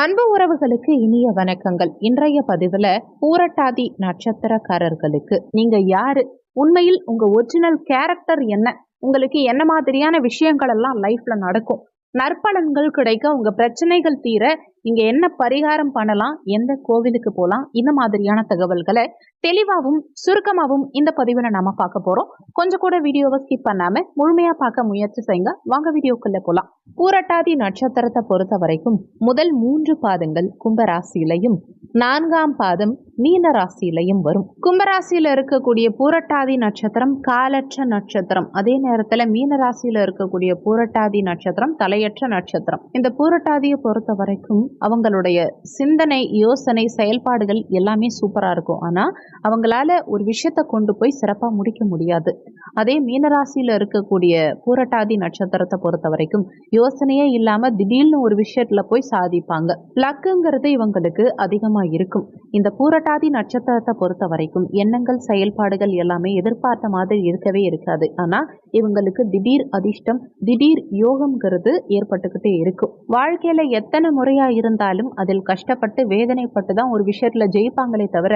அன்பு உறவுகளுக்கு இனிய வணக்கங்கள். இன்றைய பதிவுல பூரட்டாதி நட்சத்திரக்காரர்களுக்கு. நீங்க யாரு? உண்மையில் உங்க ஒரிஜினல் கேரக்டர் என்ன? உங்களுக்கு என்ன மாதிரியான விஷயங்கள் எல்லாம் லைஃப்ல நடக்கும்? நற்பலன்கள் கிடைக்க உங்கள் பிரச்சனைகள் தீர இங்கே என்ன பரிகாரம் பண்ணலாம் எந்த கோவிலுக்கு போகலாம் இந்த மாதிரியான தகவல்களை தெளிவாகவும் சுருக்கமாகவும் இந்த பதிவில் நம்ம பார்க்க போகிறோம் கொஞ்சம் கூட வீடியோவை ஸ்கிப் பண்ணாமல் முழுமையாக பார்க்க முயற்சி செய்யுங்க. வாங்க வீடியோக்குள்ளே போகலாம் பூரட்டாதி நட்சத்திரத்தை பொறுத்த வரைக்கும் முதல் மூன்று பாதங்கள் கும்பராசியிலையும் நான்காம் பாதம் மீன ராசியிலையும் வரும். கும்பராசியில இருக்கக்கூடிய பூரட்டாதி நட்சத்திரம் காலற்ற நட்சத்திரம். அதே நேரத்துல மீன ராசியில இருக்கக்கூடிய பூரட்டாதி நட்சத்திரம் தலையற்ற நட்சத்திரம். இந்த பூரட்டாதியை பொறுத்த வரைக்கும் அவங்களுடைய சிந்தனை யோசனை செயல்பாடுகள் எல்லாமே சூப்பரா இருக்கும். ஆனா அவங்களால ஒரு விஷயத்த கொண்டு போய் சிறப்பா முடிக்க முடியாது. அதே மீனராசியில இருக்கக்கூடிய பூரட்டாதி நட்சத்திரத்தை பொறுத்த வரைக்கும் யோசனையே இல்லாம திடீர்னு ஒரு விஷயத்துல போய் சாதிப்பாங்க. லக்குங்கிறது இவங்களுக்கு அதிகமா இருக்கும் இந்த பூரட்டாதி நட்சத்திரத்தை பொறுத்த வரைக்கும் எண்ணங்கள் செயல்பாடுகள் எல்லாமே எதிர்பார்த்த மாதிரி இருக்கவே இருக்காது. ஆனால் இவங்களுக்கு திடீர் அதிர்ஷ்டம் திடீர் யோகம்ங்கிறது ஏற்பட்டுக்கிட்டே இருக்கும். வாழ்க்கையில எத்தனை முறையா இருந்தாலும் அதில் கஷ்டப்பட்டு வேதனைப்பட்டு தான் ஒரு விஷயத்துல ஜெயிப்பாங்களே தவிர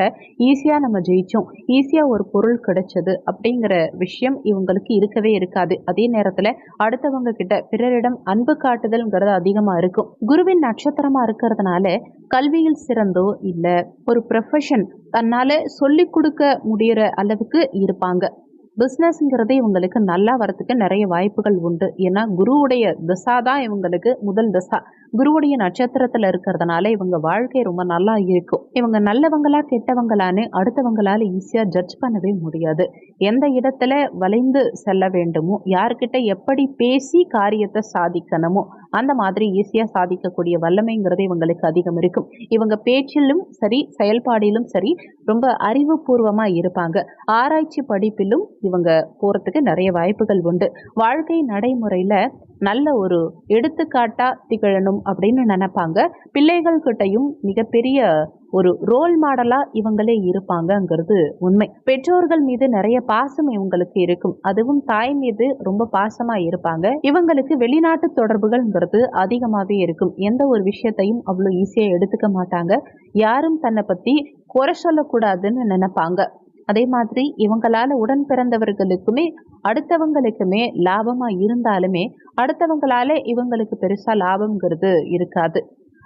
ஈஸியா நம்ம ஜெயிச்சோம். ஈஸியா ஒரு பொருள் கிடைச்சது அப்படிங்கிற விஷயம் இவங்களுக்கு இருக்கவே இருக்காது. அதே நேரத்துல அடுத்தவங்க கிட்ட பிறரிடம் அன்பு காட்டுதல்ங்கிறது அதிகமா இருக்கும். குருவின் நட்சத்திரமா இருக்கிறதுனால கல்வியில் சிறந்தோ இல்லை. ஒரு ப்ரொஃபஷன் தன்னால் சொல்லி கொடுக்க முடிகிற அளவுக்கு இருப்பாங்க. பிஸ்னஸ்ங்கிறதே இவங்களுக்கு நல்லா வரத்துக்கு நிறைய வாய்ப்புகள் உண்டு. ஏன்னா குருவுடைய திசா தான் இவங்களுக்கு முதல் திசா. குருவுடைய நட்சத்திரத்தில் இருக்கிறதுனால இவங்க வாழ்க்கை ரொம்ப நல்லா இருக்கும். இவங்க நல்லவங்களா கெட்டவங்களான்னு அடுத்தவங்களால ஈஸியாக ஜட்ஜ் பண்ணவே முடியாது. எந்த இடத்துல வளைந்து செல்ல வேண்டுமோ யார்கிட்ட எப்படி பேசி காரியத்தை சாதிக்கணுமோ அந்த மாதிரி ஈஸியாக சாதிக்கக்கூடிய வல்லமைங்கிறது இவங்களுக்கு அதிகம் இருக்கும். இவங்க பேச்சிலும் சரி செயல்பாடிலும் சரி ரொம்ப அறிவுபூர்வமாக இருப்பாங்க. ஆராய்ச்சி படிப்பிலும் இவங்க போகிறதுக்கு நிறைய வாய்ப்புகள் உண்டு. வாழ்க்கை நடைமுறையில் நல்ல ஒரு எடுத்துக்காட்டா திகழணும் அப்படின்னு நினைப்பாங்க. பிள்ளைகள் கிட்டையும் மிகப்பெரிய ஒரு ரோல் மாடலா இவங்களே இருப்பாங்கங்கிறது உண்மை. பெற்றோர்கள் மீது நிறைய பாசம் இவங்களுக்கு இருக்கும். அதுவும் தாய் மீது ரொம்ப பாசமா இருப்பாங்க. இவங்களுக்கு வெளிநாட்டு தொடர்புகள்ங்கிறது அதிகமாவே இருக்கும். எந்த ஒரு விஷயத்தையும் அவ்வளோ ஈஸியா எடுத்துக்க மாட்டாங்க. யாரும் தன்னை பத்தி குறை சொல்லக்கூடாதுன்னு நினைப்பாங்க. அதே மாதிரி இவங்களால உடன் பிறந்தவர்களுக்குமே அடுத்தவங்களுக்குமே லாபமா இருந்தாலுமே அடுத்தவங்களால இவங்களுக்கு பெருசா லாபம்ங்கிறது இருக்காது.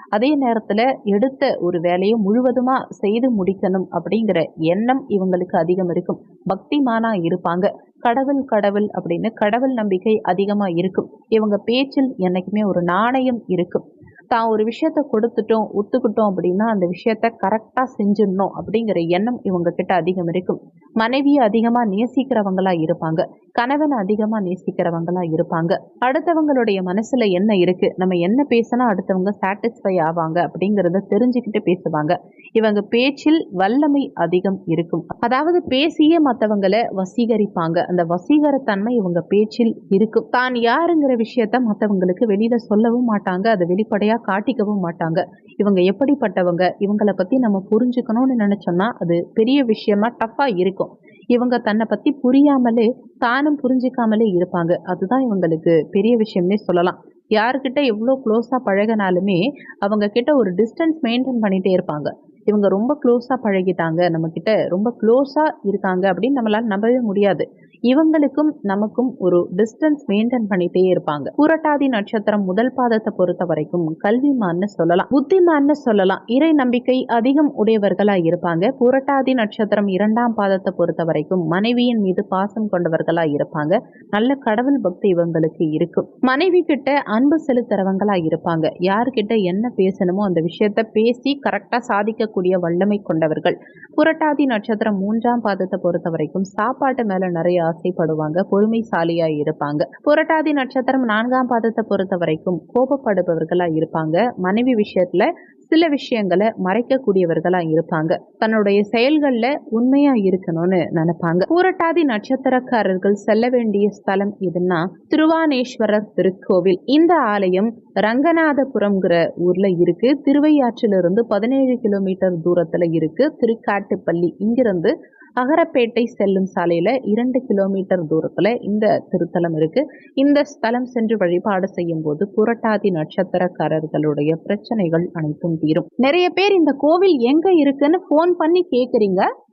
அதே நேரத்தில் எடுத்த ஒரு வேலையை முழுவதுமாக செய்து முடிக்கணும் அப்படிங்கிற எண்ணம் இவங்களுக்கு அதிகம் இருக்கும். பக்திமானாக இருப்பாங்க. கடவுள் கடவுள் அப்படின்னு கடவுள் நம்பிக்கை அதிகமாக இருக்கும். இவங்க பேச்சில் என்னைக்குமே ஒரு நாணயம் இருக்கும். தான் ஒரு விஷயத்த கொடுத்துட்டோம் ஒத்துக்கிட்டோம் அப்படின்னா அந்த விஷயத்த கரெக்டாக செஞ்சிடணும் அப்படிங்கிற எண்ணம் இவங்க கிட்ட அதிகம் இருக்கும். மனைவியை அதிகமாக நேசிக்கிறவங்களா இருப்பாங்க. கணவனை அதிகமாக நேசிக்கிறவங்களா இருப்பாங்க. அடுத்தவங்களுடைய மனசுல என்ன இருக்கு? நம்ம என்ன பேசினா அடுத்தவங்க சாட்டிஸ்ஃபை ஆவாங்க அப்படிங்கிறத தெரிஞ்சுக்கிட்டு பேசுவாங்க. இவங்க பேச்சில் வல்லமை அதிகம் இருக்கும். அதாவது பேசியே மற்றவங்களை வசீகரிப்பாங்க. அந்த வசீகரத்தன்மை இவங்க பேச்சில் இருக்கும். தான் யாருங்கிற விஷயத்த மற்றவங்களுக்கு வெளியில சொல்லவும் மாட்டாங்க. அதை வெளிப்படையா காட்டிக்கவும் மாட்டாங்க. இவங்க எப்படிப்பட்டவங்க? இவங்களை பத்தி நம்ம புரிஞ்சுக்கணும்னு நினைச்சோம்னா அது பெரிய விஷயமா டஃப்பாக இருக்கும். இவங்க தன்னை பத்தி புரியாமலே தானும் புரிஞ்சிக்காமலே இருப்பாங்க. அதுதான் இவங்களுக்கு பெரிய விஷயம்னே சொல்லலாம். யாருக்கிட்ட எவ்வளோ க்ளோஸாக பழகினாலுமே அவங்க கிட்ட ஒரு டிஸ்டன்ஸ் மெயின்டைன் பண்ணிகிட்டே இருப்பாங்க. இவங்க ரொம்ப க்ளோஸாக பழகிட்டாங்க நம்மக்கிட்ட ரொம்ப க்ளோஸாக இருக்காங்க அப்படின்னு நம்மளால் நம்பவே முடியாது. இவங்களுக்கும் நமக்கும் ஒரு டிஸ்டன்ஸ் மெயின்டைன் பண்ணிட்டே இருப்பாங்க. புரட்டாதி நட்சத்திரம் முதல் பாதத்தை பொறுத்த வரைக்கும் கல்விமான்னு சொல்லலாம். புத்திமான்னு சொல்லலாம். இறை நம்பிக்கை அதிகம் உடையவர்களா இருப்பாங்க. புரட்டாதி நட்சத்திரம் இரண்டாம் பாதத்தை பொறுத்த வரைக்கும் மனைவியின் மீது பாசம் கொண்டவர்களா இருப்பாங்க. நல்ல கடவுள் பக்தி இவங்களுக்கு இருக்கும் மனைவி கிட்ட அன்பு செலுத்துறவங்களா இருப்பாங்க. யார்கிட்ட என்ன பேசணுமோ அந்த விஷயத்த பேசி கரெக்டா சாதிக்கக்கூடிய வல்லமை கொண்டவர்கள். புரட்டாதி நட்சத்திரம் மூன்றாம் பாதத்தை பொறுத்த வரைக்கும் சாப்பாட்டு மேல நிறைய ஆசைப்படுவாங்க பொறுமைசாலியா இருப்பாங்க. புரட்டாதி நட்சத்திரம் நான்காம் பாதத்தை பொறுத்த வரைக்கும் கோபப்படுபவர்களா இருப்பாங்க. மனைவி விஷயத்துல சில விஷயங்களை மறைக்கக்கூடியவர்களா இருப்பாங்க. தன்னுடைய செயல்கள்ல உண்மையா இருக்கணும்னு நினைப்பாங்க. பூரட்டாதி நட்சத்திரக்காரர்கள் செல்ல வேண்டிய ஸ்தலம் எதுன்னா திருவானேஸ்வரர் திருக்கோவில். இந்த ஆலயம் ரங்கநாதபுரம்ங்கிற ஊர்ல இருக்கு. திருவையாற்றிலிருந்து பதினேழு கிலோமீட்டர் தூரத்துல இருக்கு. திருக்காட்டுப்பள்ளி இங்கிருந்து அகரப்பேட்டை செல்லும் சாலையில இரண்டு கிலோமீட்டர் தூரத்தில் இந்த திருத்தலம் இருக்கு. இந்த ஸ்தலம் சென்று வழிபாடு செய்யும் போது புரட்டாதி நட்சத்திரக்காரர்களுடைய பிரச்சனைகள் அனைத்தும் தீரும். நிறைய பேர் இந்த கோவில் எங்க இருக்குன்னு ஃபோன் பண்ணி கேட்குறீங்க